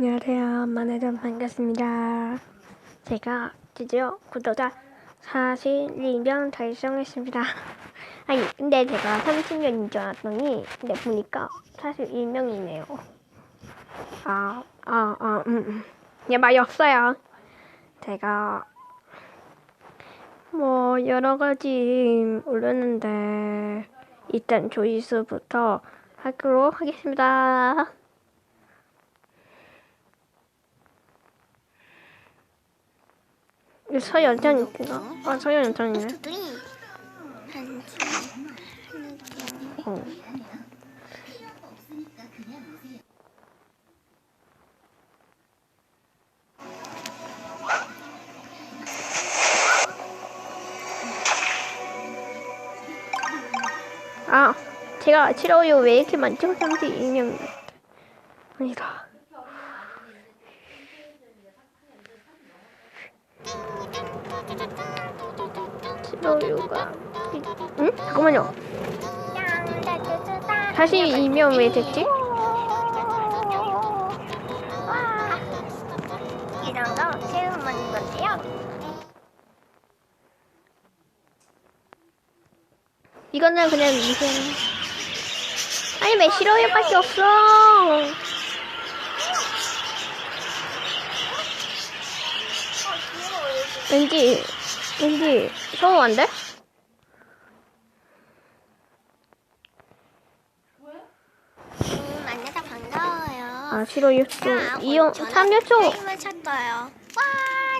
안녕하세요. 만나서 반갑습니다. 제가 드디어 구독자 42명 달성했습니다. 아니, 근데 제가 30명인 줄 알았더니, 근데 보니까 41명이네요. 아, 아, 아, 음, 음. 예, 말이 없어요. 제가, 뭐, 여러 가지 올렸는데, 일단 조회수부터 하도록 하겠습니다. 이거 서연장 있구나. 아, 한지 어. 아, 제가 치료요 왜 이렇게 많죠? 32명. 아니다. 치료요가. 응? 잠깐만요. 다시 2명 왜 됐지? 먹는 건데요. 이거는 그냥 이생. 아니 왜 싫어요밖에 없어? 왠지 왠지 성공한데? 음, 만나서 반가워요. 아 싫어요. 자, 2호 저는 3초. 게임을 쳤어요. 와,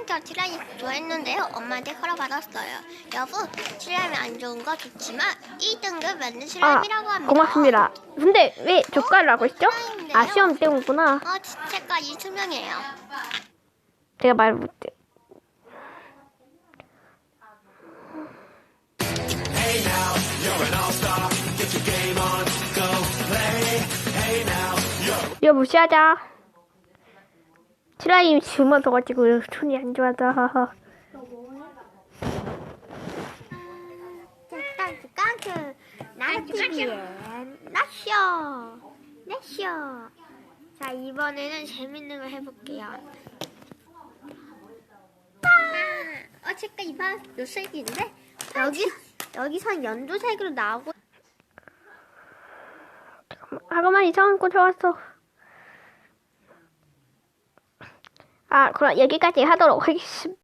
저 칠라이 좋아했는데요. 엄마한테 허락받았어요. 여보, 칠라이 안 좋은 거 좋지만 2등급 만든 아 칠라이라고 합니다. 고맙습니다. 근데 왜 조카라고 했죠? 아 시험 때문구나. 어, 색깔이 투명해요. 제가 말 못해. 이거 무시하자. 트라임 지금만 더가지고 손이 안 좋아서. 잠깐, 나쇼, 나쇼. 자, 이번에는 재밌는 걸 해볼게요. 아, 어, 잠깐, 이번 요색인데? 여기, 여기선 연두색으로 나오고, 하루만 이상한 거 좋았어. 아, 그럼 여기까지 하도록 하겠습니다.